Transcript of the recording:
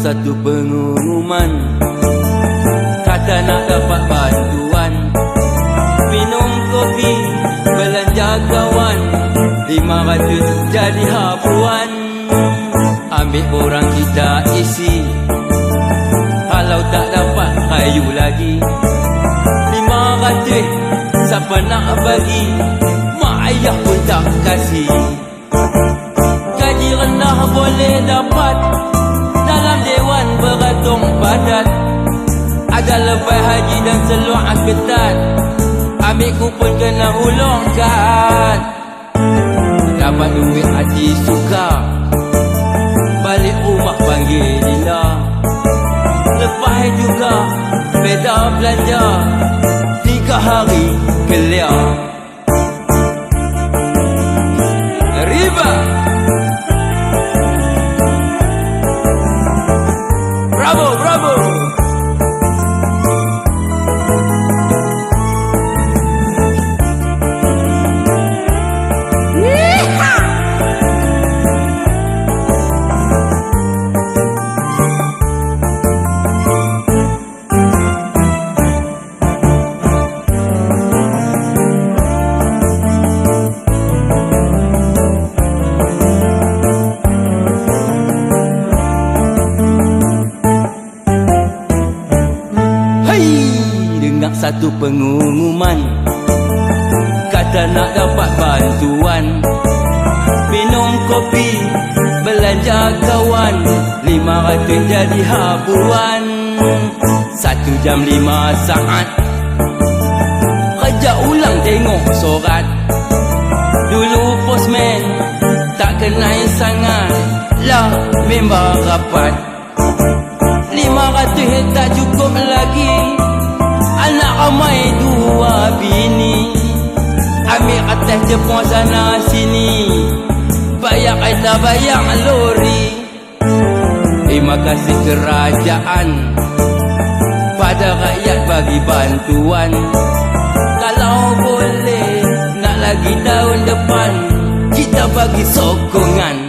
satu pengumuman. Kata nak dapat bantuan. Minum kopi Belanja kawan. Lima ratus jadi hapuan Ambil orang kita isi. Kalau tak dapat kayu lagi. Lima ratus Siapa nak bagi? Mak ayah pun tak kasih rendah boleh dapat. Dalam dewan beratung padat. Ada lebih haji dan seluar ketat Ambil kupon kena hulungkan Dapat duit hati suka. Balik rumah panggil Lila. Lepas juga beda belanja. Tiga hari kelia dengar satu pengumuman. Kata nak dapat bantuan. Minum kopi, belanja kawan. Lima ratus jadi habuan. Satu jam lima saat. Kerja ulang tengok sorat. Dulu postman tak kenal sangat Lah member rapat Atas Jepun sana sini. Bayar kereta bayar lori. Terima kasih kerajaan. Pada rakyat bagi bantuan. Kalau boleh Nak lagi tahun depan Kita bagi sokongan